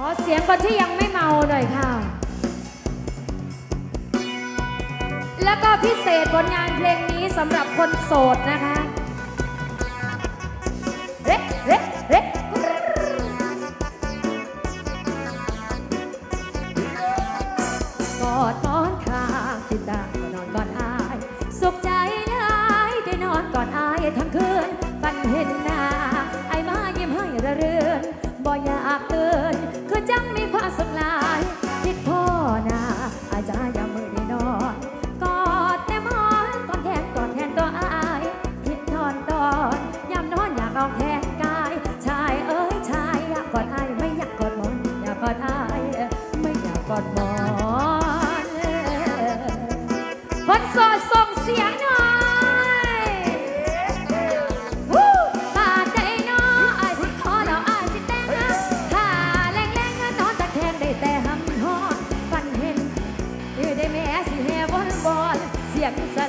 ขอเสียงคนที่ยังไม่เมาหน่อยค่ะ แล้วก็พิเศษผลงานเพลงนี้สำหรับคนโสดนะคะเร็เร็เร็กอดหมอนข้างที่ตานอนก่อนอาย สุขใจลายได้นอนก่อนอายทั้งคืนฝันเห็นหน้าไอ้มายิ้มให้ระเรือนบ่อยากเตือน สุดลาย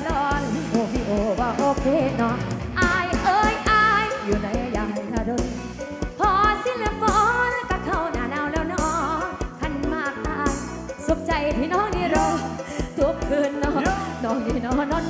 นอน โอ้พี่โอว่าโอเคเนาะอายเอ้ยอายอยู่ในยายนาดนพอสิละฝนก็เข้าหน้าหนาวแล้วเนาะคันมากอายสุขใจพี่น้องนี่รอทุกคืนเนาะน้องนี่นอนนอน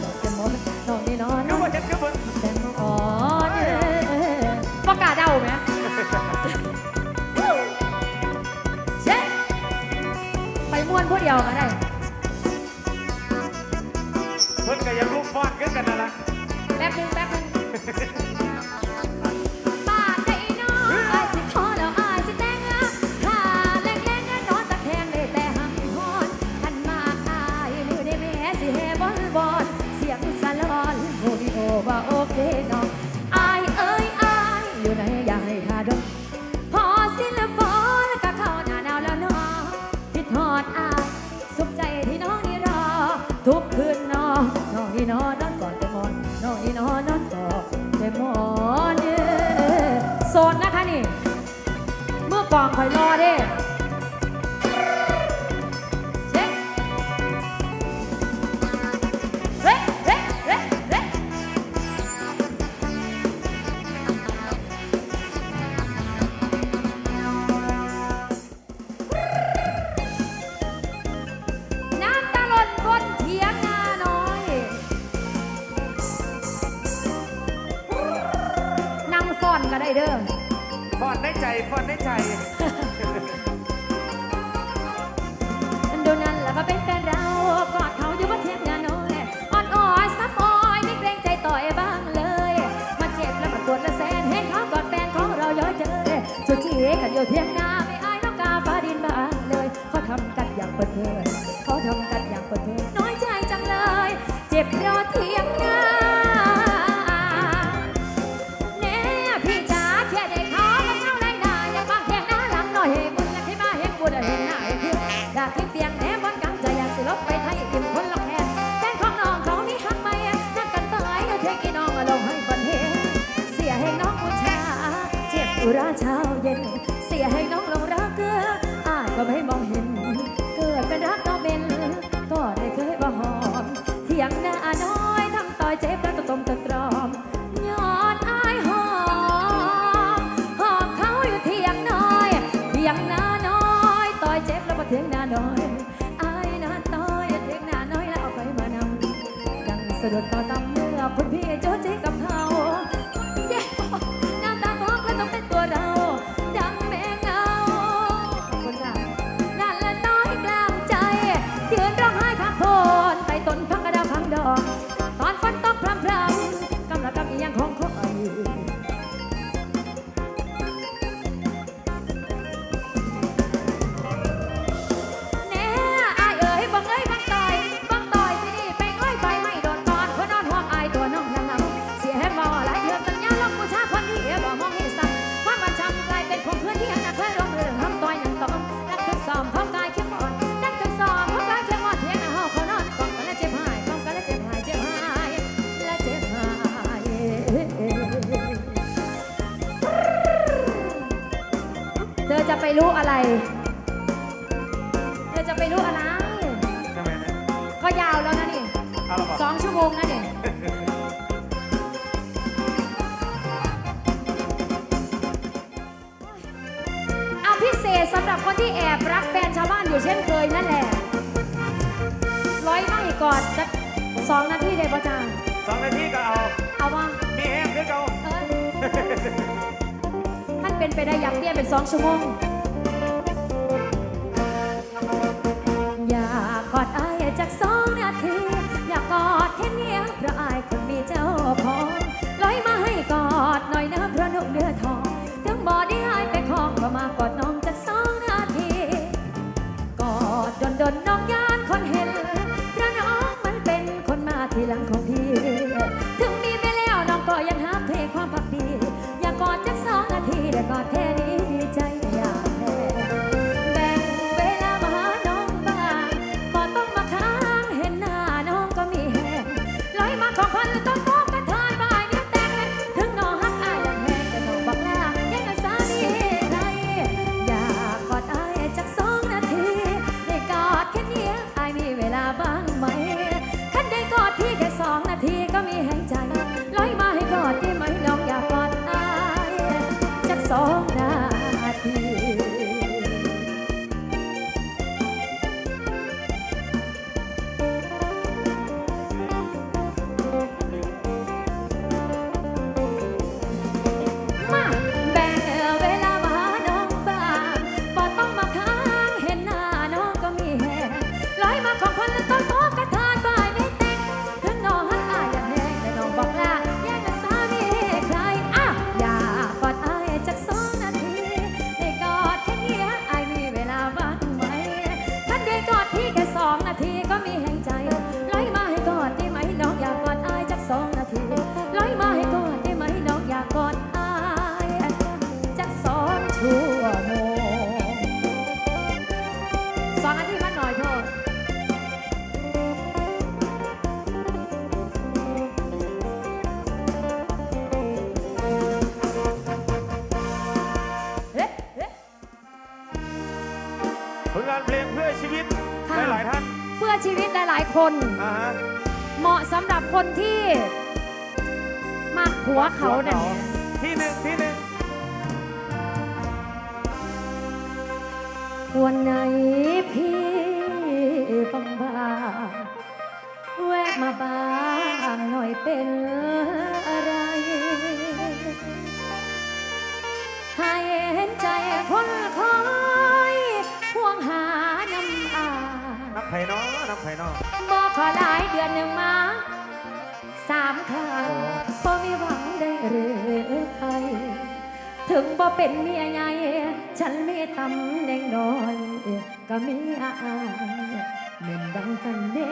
อีนอนนอนกอดแต่หมอนน้องนี่นอนนอนกอดแต่หมอนเด้อโสดนะคะนี่ เมื่อก่อนคอยรอเด้ ฟอนได้ใจดูนั่นแล้วก็เป็นแฟนเรากอดเขาอยู่บนเทียงนาน้อยอ่อนอ่อนซับอ่อยไม่เกรงใจต่อยบ้างเลย มาเจ็บแล้วมันปวดและแสนเห็นเขากอดแฟนของเราย้อยเจอจุดจีกันอยู่เทียงนา ก็ไม่มองเห็น เกิดเป็นรักน้องเบนก็ได้เคยว่าหอมเถียงหน้าน้อยทั้งต่อยเจ็บแล้วก็ตมตะตรอมย้อนอายหอมหอมเขาอยู่เถียงน้อยเถียงหน้าน้อยต่อยเจ็บแล้วมาเถียงหน้าน้อยอายหน้าน้อยเถียงหน้าน้อยแล้วเอาไปมานำดังสะดุดต่อตำเมื่อคุณพี่โจเจกับเขาเจ็ รู้อะไร เธอจะไปรู้อะไร ใช่ไหมเนี่ยก็ยาวแล้วนะนี่เอาละบ่สองชั่วโมงนะนี่เอาพิเศษสำหรับคนที่แอบรักแฟนชาวบ้านอยู่เช่นเคยนั่นแหละ ร้อยไม่ก่อนจะสองนาทีได้ประจางสองนาทีก็เอา เอาว่า มีแห้งคือเก่าเออท่านเป็นไปได้อยากเปลี่ยนเป็นสองชั่วโมง อดอายจากสองนาที อยากกอดแค่เนี้ยเพราะอายคนมีเจ้าของลอยมาให้กอดหน่อยนะเพราะนุ่มเนื้อทองถึงบอได้อายไปคลองก็มากอดน้องจากสองนาที กอดดนดนน้องยา น อ่าฮะ เหมาะสำหรับคนที่มากหัวเขาเนี่ย ที่หนึ่งที่หนึ่งวันไหนพี่บังบางแวะมาบ้างหน่อยเป็นอะไร ให้เห็นใจคนคอย ไผ่น้อน้ำไผ่น้อบอกขอหลายเดือนหนึ่งมาสามครั้งพอมีหวังได้หรือไทยถึงบ่เป็นเมียใหญ่ฉันมีตำแหน่งน้อยก็มีอาเหมือนดังกันเด้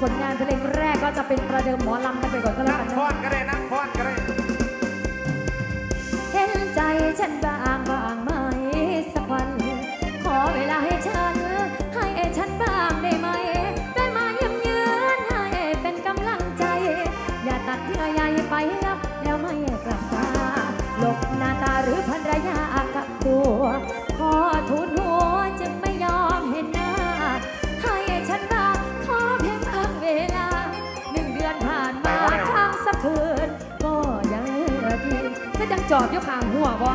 ผลงานเพลงแรกก็จะเป็นประเดิมหมอลำกันไปก่อนก็แล้วนั่กังนฟ้อนะนก็ได้นั่งฟ้อนก็ได้เห็นใจฉันบ้างบ้างไหมสักวัน ขอเวลาให้ฉัน ให้ฉันบ้างได้ไหมได้มาเยี่ยมเยือนให้เป็นกำลังใจ อย่าตัดเยื่อใยไปแล้วแล้วไม่กลับมาหลบหน้าตาหรือภรรยากับตัว จอบยกขางหัวบ่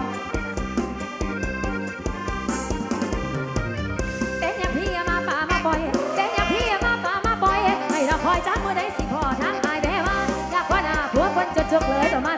เต้นอย่างพี่มาป่ามาปล่อยเต้นอย่างพี่มาป่ามาปล่อยให้เราคอยจ้ามือใดสิพอทางอายแม่ว่าอยากว่าหน้าผัวคนจะจกเลยต่อมา